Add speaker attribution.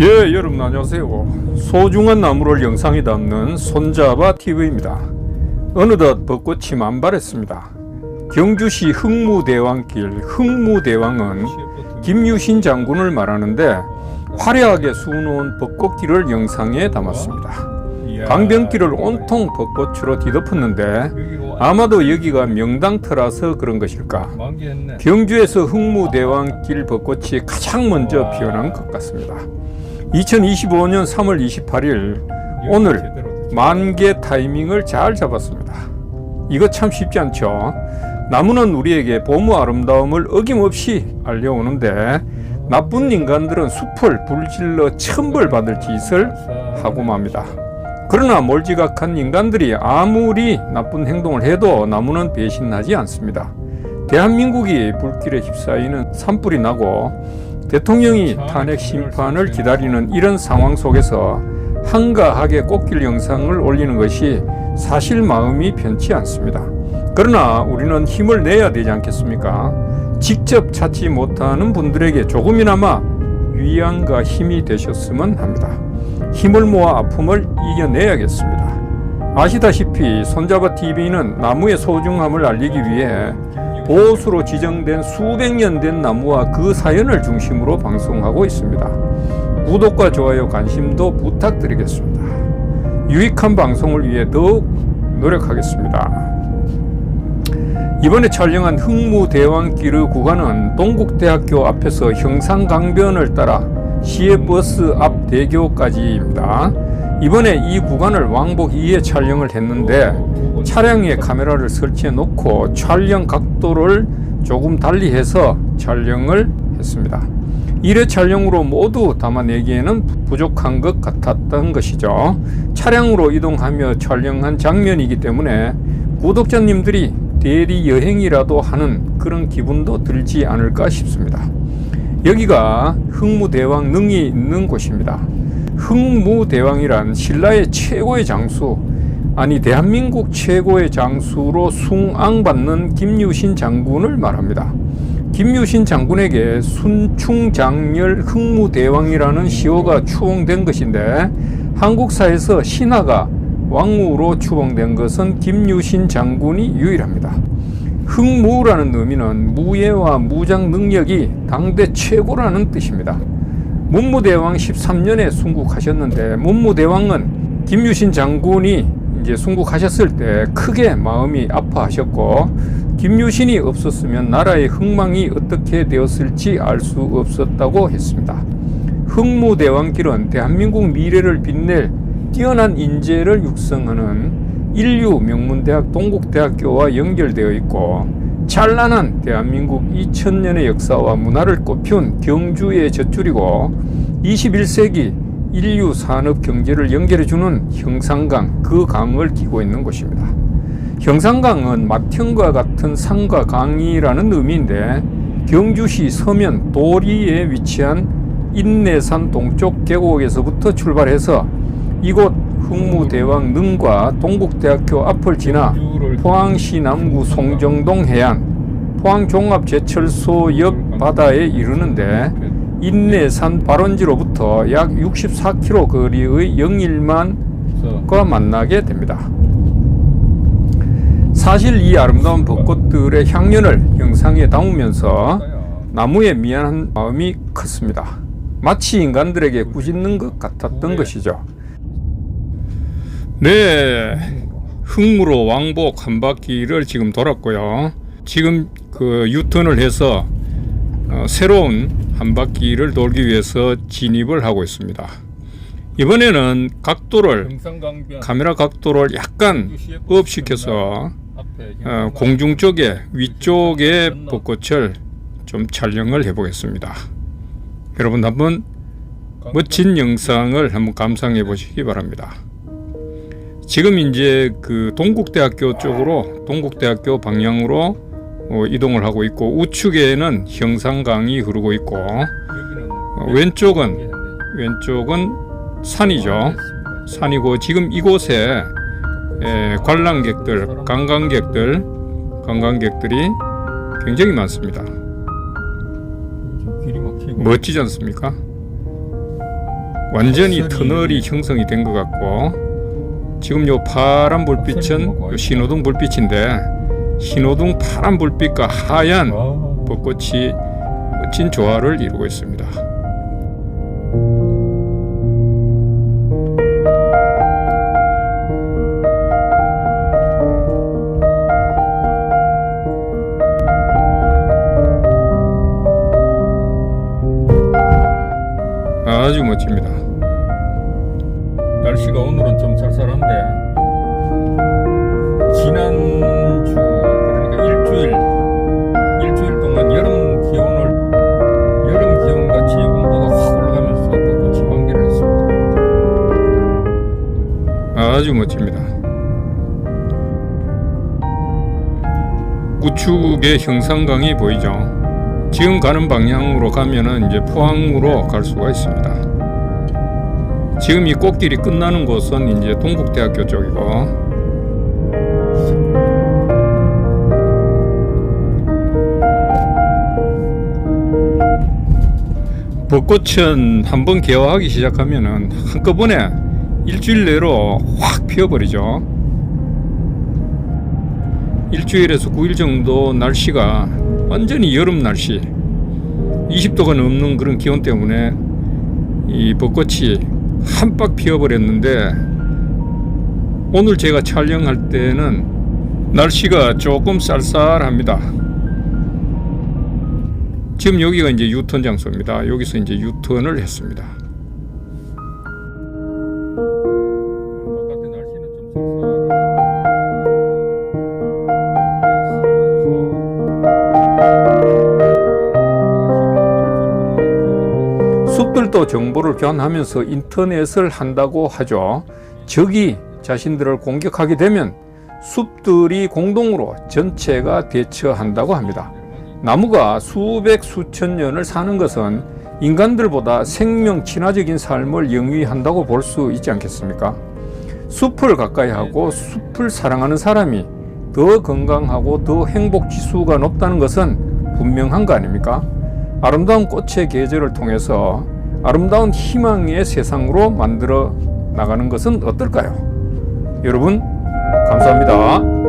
Speaker 1: 예, 여러분 안녕하세요. 소중한 나무를 영상에 담는 손잡아 TV입니다. 어느덧 벚꽃이 만발했습니다. 경주시 흥무대왕길 흥무대왕은 김유신 장군을 말하는데 화려하게 수놓은 벚꽃길을 영상에 담았습니다. 강변길을 온통 벚꽃으로 뒤덮었는데 아마도 여기가 명당터라서 그런 것일까? 경주에서 흥무대왕길 벚꽃이 가장 먼저 피어난 것 같습니다. 2025년 3월 28일 오늘 만개 타이밍을 잘 잡았습니다. 이거 참 쉽지 않죠. 나무는 우리에게 봄의 아름다움을 어김없이 알려오는데 나쁜 인간들은 숲을 불질러 천벌 받을 짓을 하고 맙니다. 그러나 몰지각한 인간들이 아무리 나쁜 행동을 해도 나무는 배신하지 않습니다. 대한민국이 불길에 휩싸이는 산불이 나고 대통령이 탄핵 심판을 기다리는 이런 상황 속에서 한가하게 꽃길 영상을 올리는 것이 사실 마음이 편치 않습니다. 그러나 우리는 힘을 내야 되지 않겠습니까? 직접 찾지 못하는 분들에게 조금이나마 위안과 힘이 되셨으면 합니다. 힘을 모아 아픔을 이겨내야겠습니다. 아시다시피 손잡아 TV는 나무의 소중함을 알리기 위해 보수로 지정된 수백 년 된 나무와 그 사연을 중심으로 방송하고 있습니다. 구독과 좋아요, 관심도 부탁드리겠습니다. 유익한 방송을 위해 더욱 노력하겠습니다. 이번에 촬영한 흥무대왕길의 구간은 동국대학교 앞에서 형산강변을 따라 시외버스 앞 대교까지입니다. 이번에 이 구간을 왕복 2회 촬영을 했는데 차량에 카메라를 설치해 놓고 촬영 각도를 조금 달리 해서 촬영을 했습니다. 1회 촬영으로 모두 담아내기에는 부족한 것 같았던 것이죠. 차량으로 이동하며 촬영한 장면이기 때문에 구독자님들이 대리 여행이라도 하는 그런 기분도 들지 않을까 싶습니다. 여기가 흥무대왕 능이 있는 곳입니다. 흥무대왕이란 신라의 최고의 장수, 아니 대한민국 최고의 장수로 숭앙받는 김유신 장군을 말합니다. 김유신 장군에게 순충장렬 흥무대왕이라는 시호가 추홍된 것인데 한국사에서 신하가 왕후로 추봉된 것은 김유신 장군이 유일합니다. 흥무라는 의미는 무예와 무장 능력이 당대 최고라는 뜻입니다. 문무대왕 13년에 순국하셨는데 문무대왕은 김유신 장군이 이제 순국하셨을 때 크게 마음이 아파하셨고 김유신이 없었으면 나라의 흥망이 어떻게 되었을지 알 수 없었다고 했습니다. 흥무대왕길은 대한민국 미래를 빛낼 뛰어난 인재를 육성하는 인류 명문대학 동국대학교와 연결되어 있고 찬란한 대한민국 2000년의 역사와 문화를 꽃피운 경주의 젖줄이고 21세기 인류 산업 경제를 연결해주는 형산강 그 강을 끼고 있는 곳입니다. 형산강은 맏형과 같은 산과 강이라는 의미인데 경주시 서면 도리에 위치한 인내산 동쪽 계곡에서부터 출발해서 이곳 흥무대왕 능과 동국대학교 앞을 지나 포항시 남구 송정동 해안 포항종합제철소 옆 바다에 이르는데 인내산 발원지로부터 약 64km 거리의 영일만과 만나게 됩니다. 사실 이 아름다운 벚꽃들의 향연을 영상에 담으면서 나무에 미안한 마음이 컸습니다. 마치 인간들에게 꾸짖는 것 같았던 것이죠. 네, 흥무로 왕복 한 바퀴를 지금 돌았고요. 지금 그 유턴을 해서 어, 새로운 한 바퀴를 돌기 위해서 진입을 하고 있습니다. 이번에는 각도를 카메라 각도를 약간 업 시켜서 어, 공중 쪽에 위쪽에 벚꽃을 좀 촬영을 해보겠습니다. 여러분 한번 멋진 영상을 한번 감상해 보시기 바랍니다. 지금 이제 그 동국대학교 쪽으로 동국대학교 방향으로 어, 이동을 하고 있고 우측에는 형산강이 흐르고 있고 어, 왼쪽은 왼쪽은 산이죠. 산이고 지금 이곳에 에, 관람객들, 관광객들, 관광객들이 굉장히 많습니다. 멋지지 않습니까? 완전히 터널이 형성이 된 것 같고 지금 요 파란 불빛은 요 신호등 불빛인데 신호등 파란 불빛과 하얀 벚꽃이 멋진 조화를 이루고 있습니다. 아주 멋집니다. 날씨가 오늘은 좀 쌀쌀한데 지난 아주 멋집니다. 우측에 형산강이 보이죠. 지금 가는 방향으로 가면은 이제 포항으로 갈 수가 있습니다. 지금 이 꽃길이 끝나는 곳은 이제 동국대학교 쪽이고 벚꽃은 한번 개화하기 시작하면은 한꺼번에 일주일 내로 확 피어버리죠. 일주일에서 9일 정도 날씨가 완전히 여름 날씨 20도가 넘는 그런 기온 때문에 이 벚꽃이 한박 피어버렸는데 오늘 제가 촬영할 때는 날씨가 조금 쌀쌀합니다. 지금 여기가 이제 유턴 장소입니다. 여기서 이제 유턴을 했습니다. 숲들도 정보를 교환하면서 인터넷을 한다고 하죠. 적이 자신들을 공격하게 되면 숲들이 공동으로 전체가 대처한다고 합니다. 나무가 수백 수천 년을 사는 것은 인간들보다 생명 친화적인 삶을 영위한다고 볼 수 있지 않겠습니까? 숲을 가까이 하고 숲을 사랑하는 사람이 더 건강하고 더 행복 지수가 높다는 것은 분명한 거 아닙니까? 아름다운 꽃의 계절을 통해서 아름다운 희망의 세상으로 만들어 나가는 것은 어떨까요? 여러분, 감사합니다.